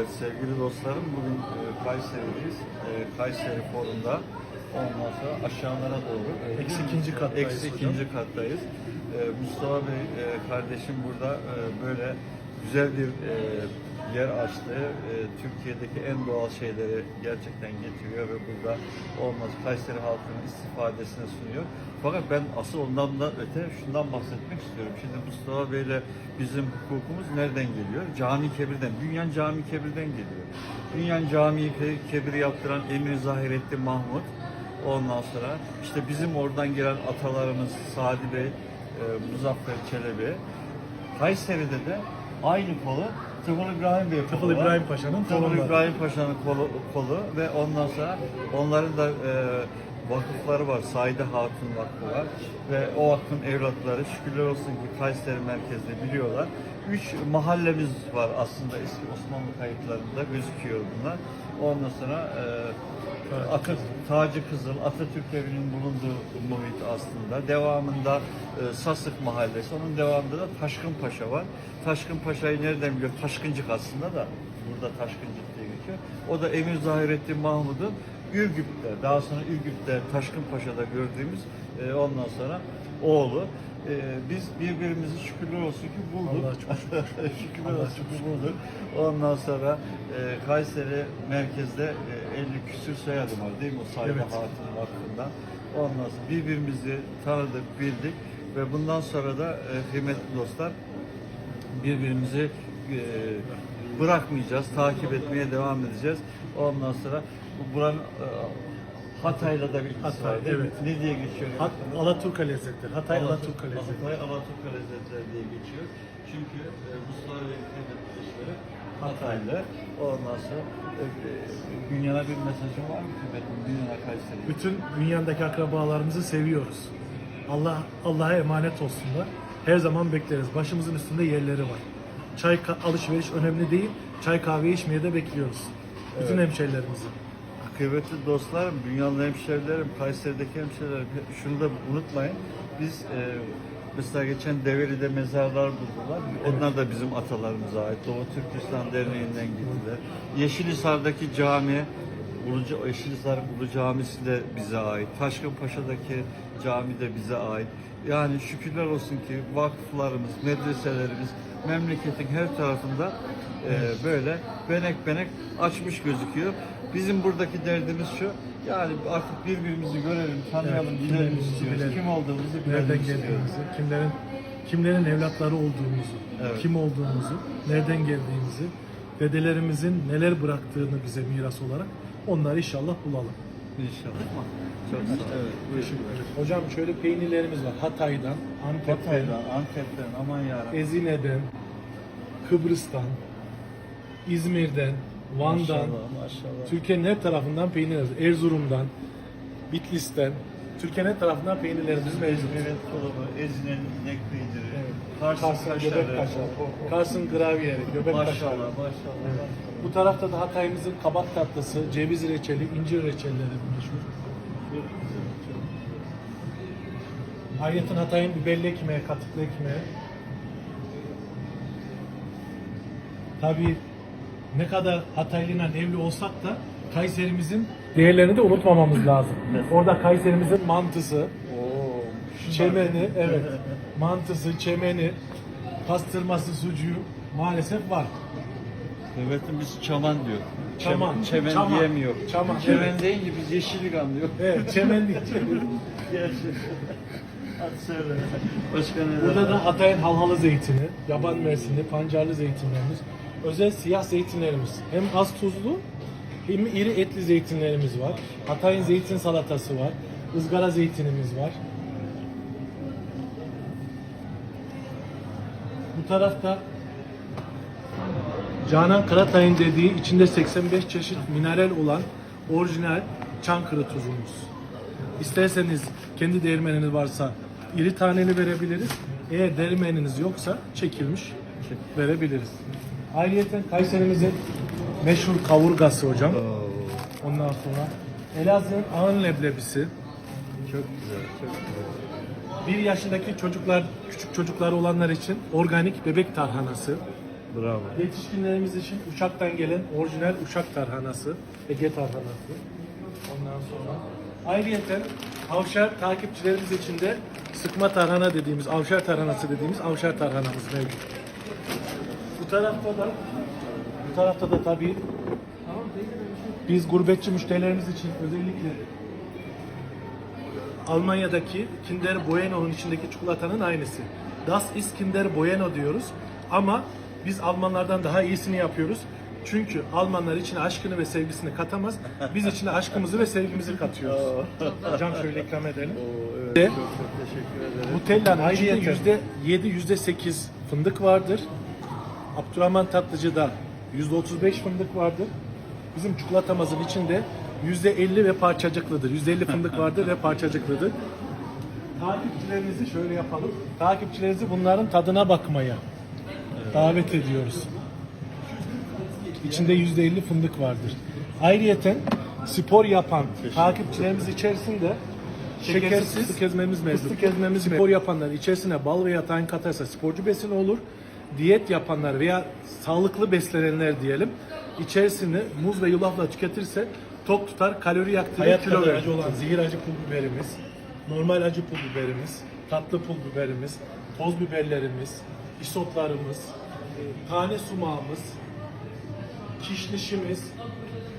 Evet sevgili dostlarım bugün e, Kayseri'deyiz. E, Kayseri Forum'da ondan sonra aşağılara doğru. e, Eksi ikinci kattayız Eksi hocam. ikinci kattayız. E, Mustafa Bey e, kardeşim burada e, böyle güzel bir e, yer açtı. E, Türkiye'deki en doğal şeyleri gerçekten getiriyor ve burada olmaz Kayseri halkının istifadesine sunuyor. Fakat ben asıl ondan da öte şundan bahsetmek istiyorum. Şimdi Mustafa Bey'le bizim hukukumuz nereden geliyor? Cami Kebir'den. Dünyan Cami Kebir'den geliyor. Dünyan Cami Kebir yaptıran Emir Zahirettin Mahmut. Ondan sonra işte bizim oradan gelen atalarımız Sadi Bey, e, Muzaffer Çelebi. Kayseri'de de aynı kolu Tıfıl İbrahim Bey Tıfıl kolu var. İbrahim Paşa'nın Tıfıl torunları. İbrahim Paşa'nın kolu, kolu ve ondan sonra onların da e, vakıfları var. Saide Hatun Vakfı var ve o vakfın evlatları şükürler olsun ki Kayseri merkezde biliyorlar. Üç mahallemiz var aslında eski Osmanlı kayıtlarında gözüküyor bunlar. Ondan sonra e, Ata, Tacı Kızıl, Atatürk Evi'nin bulunduğu muhit aslında. Devamında e, Sasık Mahallesi, onun devamında da Taşkın Paşa var. Taşkın Paşa'yı nereden biliyor? Taşkıncık aslında da burada Taşkıncık diye geçiyor. O da Emir Zahirettin Mahmud'un Ürgüp'te, daha sonra Ürgüp'te Taşkın Paşa'da gördüğümüz e, ondan sonra oğlu. E, biz birbirimizi şükürler olsun ki bulduk. Allah'a çok şükürler Allah'a olsun çok ki bulduk. Ondan sonra e, Kayseri merkezde e, 50 küsür soyadım var değil mi? O Saygı Evet. Hatun Vakfı'ndan. Ondan sonra birbirimizi tanıdık, bildik ve bundan sonra da e, kıymetli dostlar birbirimizi e, bırakmayacağız, takip etmeye devam edeceğiz. Ondan sonra bu buranın e, Hatay'la da bir Hatay, var evet. Ne diye geçiyor? Hat, Alaturka lezzetleri. Hatay Alaturka lezzetleri. Hatay Alaturka lezzetleri diye geçiyor. Çünkü e, Mustafa Bey'in kıymetli Hataylı. Ondan sonra e, e, dünyana bir mesajı var mı kıymetli? Dünyana Kayseri. Bütün dünyadaki akrabalarımızı seviyoruz. Allah Allah'a emanet olsunlar. Her zaman bekleriz. Başımızın üstünde yerleri var. Çay alışveriş önemli değil. Çay kahve içmeye de bekliyoruz. Bütün hemşerilerimizi. Kıymetli dostlarım, dünyanın hemşerilerim, Kayseri'deki hemşerilerim, şunu da unutmayın. Biz e, mesela geçen Develi'de mezarlar buldular. Onlar da bizim atalarımıza ait. Doğu Türk İslam Derneği'nden gittiler. Yeşilhisar'daki cami, Ulu, Yeşilhisar Ulu Camisi de bize ait. Taşkınpaşa'daki cami de bize ait. Yani şükürler olsun ki vakıflarımız, medreselerimiz memleketin her tarafında e, böyle benek benek açmış gözüküyor. Bizim buradaki derdimiz şu, yani artık birbirimizi görelim, tanıyalım, Evet, bilelim istiyoruz. bilelim. Kim olduğumuzu bilelim Nereden istiyoruz. geldiğimizi, kimlerin kimlerin evlatları olduğumuzu, Evet. kim olduğumuzu, nereden geldiğimizi, dedelerimizin neler bıraktığını bize miras olarak onları inşallah bulalım. İnşallah. Çok sağ olun. Evet, buyurun. Hocam şöyle peynirlerimiz var. Hatay'dan, Antep'ten, Hatay'dan, Antep'ten, aman yarabbim. Ezine'den, Kıbrıs'tan, İzmir'den, Van'dan, Maşallah, maşallah. Türkiye'nin her tarafından peynirlerimiz, Erzurum'dan, Bitlis'ten, Türkiye'nin her tarafından peynirlerimiz mevcut. Tulumu, Ezine'nin inek peyniri, Evet. Kars'ın Kars'ın kaşarı. göbek kaşarı, Kars'ın gravyeri, göbek Maşallah, kaşarı. maşallah. Bu tarafta da Hatay'ımızın kabak tatlısı, ceviz reçeli, incir reçelleri meşhur. Ayrıca Hatay'ın biberli ekmeği, katıklı ekmeği. Tabii ne kadar Hataylı'yla evli olsak da Kayserimizin değerlerini de unutmamamız lazım. Orada Kayserimizin mantısı, çemeni, evet, mantısı, çemeni, pastırması, sucuğu maalesef var. Devletin biz çaman diyor. Çem- Çaman, Çemen çaman, diyemiyor. çaman, Çemen evet. deyince biz yeşillik anlıyor. Evet, çemen değil. Gerçekten. Hadi söyle. Başka ne Burada da Hatay'ın halhalı zeytini, yaban mersini, pancarlı zeytinlerimiz, özel siyah zeytinlerimiz. Hem az tuzlu hem iri etli zeytinlerimiz var. Hatay'ın zeytin salatası var. ızgara zeytinimiz var. Tarafta Canan Karatay'ın dediği içinde 85 çeşit mineral olan orijinal Çankırı tuzumuz. İsterseniz kendi değirmeniniz varsa iri taneli verebiliriz. Eğer değirmeniniz yoksa çekilmiş verebiliriz. Ayrıca Kayserimizin meşhur kavurgası hocam. Ondan sonra Elazığ'ın ağın leblebisi. Çok güzel, çok güzel. Bir yaşındaki çocuklar, küçük çocukları olanlar için organik bebek tarhanası. Bravo. Yetişkinlerimiz için uçaktan gelen orijinal uçak tarhanası, Ege tarhanası. Ondan sonra ayrıyeten avşar takipçilerimiz için de sıkma tarhana dediğimiz, avşar tarhanası dediğimiz avşar tarhanamız mevcut. Bu tarafta da bu tarafta da tabii biz gurbetçi müşterilerimiz için özellikle Almanya'daki Kinder Bueno içindeki çikolatanın aynısı. Das ist Kinder Bueno diyoruz. Ama biz Almanlardan daha iyisini yapıyoruz. Çünkü Almanlar içine aşkını ve sevgisini katamaz. Biz içine aşkımızı ve sevgimizi katıyoruz. Hocam şöyle ikram edelim. Ve Çok çok teşekkür ederim. Nutella'nın içinde yüzde yedi, yüzde sekiz fındık vardır. Abdurrahman Tatlıcı'da yüzde otuz beş fındık vardır. Bizim çikolatamızın içinde yüzde elli ve parçacıklıdır. Yüzde elli fındık vardır ve parçacıklıdır. Takipçilerimizi şöyle yapalım. Takipçilerimizi bunların tadına bakmaya davet ediyoruz. İçinde yüzde elli fındık vardır. Ayrıyeten spor yapan takipçilerimiz içerisinde şekersiz fıstık ezmemiz mevcut. Fıstık ezmemiz spor yapanlar içerisine bal veya tahin katarsa sporcu besini olur. Diyet yapanlar veya sağlıklı beslenenler diyelim içerisini muz ve yulafla tüketirse tok tutar, kalori yaktırır, Hayat kilo kadar verir. acı olan zehir acı pul biberimiz, normal acı pul biberimiz, tatlı pul biberimiz, toz biberlerimiz, isotlarımız, tane sumağımız, kişnişimiz,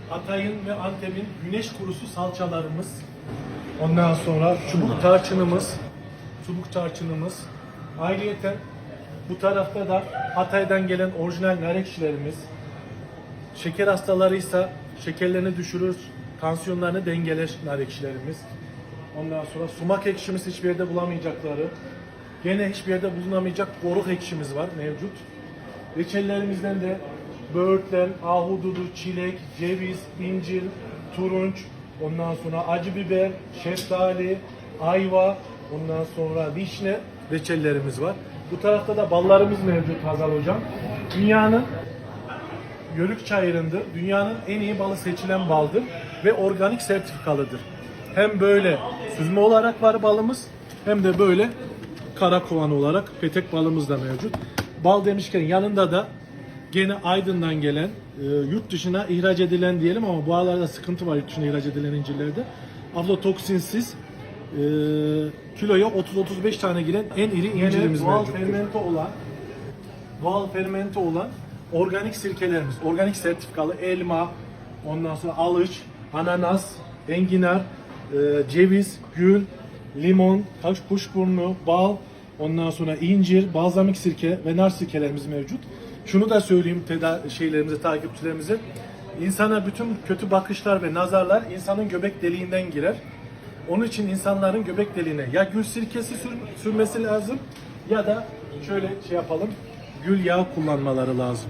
Hatay'ın ve Antep'in güneş kurusu salçalarımız, ondan sonra çubuk tarçınımız, çubuk tarçınımız, ayrıyeten bu tarafta da Hatay'dan gelen orijinal nar ekşilerimiz, şeker hastalarıysa şekerlerini düşürür, tansiyonlarını dengeler nar ekşilerimiz. Ondan sonra sumak ekşimiz hiçbir yerde bulamayacakları, gene hiçbir yerde bulunamayacak koruk ekşimiz var mevcut. Reçellerimizden de böğürtlen, ahududu, çilek, ceviz, incir, turunç, ondan sonra acı biber, şeftali, ayva, ondan sonra vişne reçellerimiz var. Bu tarafta da ballarımız mevcut Hazal Hocam. Dünyanın Yörük çayırında dünyanın en iyi balı seçilen baldır ve organik sertifikalıdır. Hem böyle süzme olarak var balımız hem de böyle kara kovan olarak petek balımız da mevcut. Bal demişken yanında da gene Aydın'dan gelen e, yurt dışına ihraç edilen diyelim ama bu aralarda sıkıntı var yurt dışına ihraç edilen incirlerde. Aflatoksinsiz e, kiloya 30-35 tane giren en iri incirimiz doğal mevcut. fermente olan doğal fermente olan organik sirkelerimiz, organik sertifikalı elma, ondan sonra alış, ananas, enginar, e, ceviz, gül, limon, taş kuşburnu, bal, ondan sonra incir, balzamik sirke ve nar sirkelerimiz mevcut. Şunu da söyleyeyim teda şeylerimize, takipçilerimize. İnsana bütün kötü bakışlar ve nazarlar insanın göbek deliğinden girer. Onun için insanların göbek deliğine ya gül sirkesi sür- sürmesi lazım ya da şöyle şey yapalım gül yağı kullanmaları lazım.